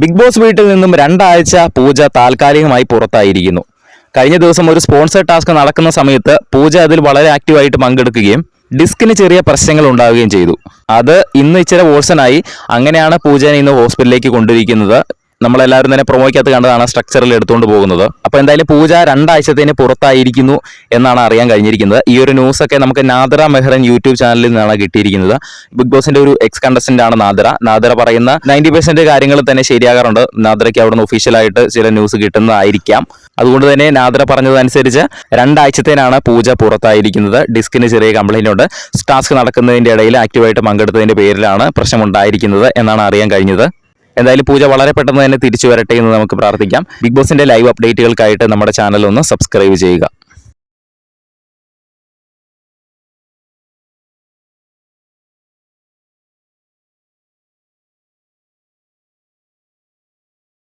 Big boss വീട്ടിൽ നിന്നും രണ്ടാഴ്ച പൂജ താൽക്കാലികമായി പുറത്തായിരിക്കുന്നു. കഴിഞ്ഞ ദിവസം ഒരു സ്പോൺസർ ടാസ്ക് നടക്കുന്ന സമയത്ത് പൂജ അതിൽ വളരെ ആക്റ്റീവായിട്ട് പങ്കെടുക്കുകയും ഡിസ്കിന് ചെറിയ പ്രശ്നങ്ങൾ ഉണ്ടാവുകയും ചെയ്തു. അത് ഇന്ന് ഇച്ചിരി വോഴ്സനായി അങ്ങനെയാണ് പൂജനെ ഇന്ന് ഹോസ്പിറ്റലിലേക്ക് കൊണ്ടിരിക്കുന്നത് നമ്മളെല്ലാവരും തന്നെ പ്രൊമോയ്ക്കകത്ത് കണ്ടതാണ് സ്ട്രക്ചറിൽ എടുത്തുകൊണ്ട് പോകുന്നത്. അപ്പോൾ എന്തായാലും പൂജ രണ്ടാഴ്ചത്തേന് പുറത്തായിരിക്കുന്നു എന്നാണ് അറിയാൻ കഴിഞ്ഞിരിക്കുന്നത്. ഈ ഒരു ന്യൂസ് ഒക്കെ നമുക്ക് നാദറ മെഹ്റൻ യൂട്യൂബ് ചാനലിൽ നിന്നാണ് കിട്ടിയിരിക്കുന്നത്. ബിഗ് ബോസിന്റെ ഒരു എക്സ് കണ്ടസ്റ്റന്റ് ആണ് നാദറ. നാദറ പറയുന്ന നയന്റി പെർസെന്റ് കാര്യങ്ങൾ തന്നെ ശരിയാകാറുണ്ട്. നാദറയ്ക്ക് നിന്ന് ഒഫീഷ്യലായിട്ട് ചില ന്യൂസ് കിട്ടുന്നതായിരിക്കാം. അതുകൊണ്ട് തന്നെ നാദറ പറഞ്ഞതനുസരിച്ച് രണ്ടാഴ്ചത്തേനാണ് പൂജ പുറത്തായിരിക്കുന്നത്. ഡിസ്കിന് ചെറിയ കംപ്ലൈന്റ് ഉണ്ട്. ടാസ്ക് നടക്കുന്നതിന്റെ ഇടയിൽ ആക്റ്റീവായിട്ട് പങ്കെടുത്തതിന്റെ പേരിലാണ് പ്രശ്നമുണ്ടായിരിക്കുന്നത് എന്നാണ് അറിയാൻ കഴിഞ്ഞത്. എന്തായാലും പൂജ വളരെ പെട്ടെന്ന് തന്നെ തിരിച്ചു വരട്ടെ എന്ന് നമുക്ക് പ്രാർത്ഥിക്കാം. ബിഗ് ബോസിന്റെ ലൈവ് അപ്ഡേറ്റുകൾക്കായിട്ട് നമ്മുടെ ചാനൽ ഒന്ന് സബ്സ്ക്രൈബ് ചെയ്യുക.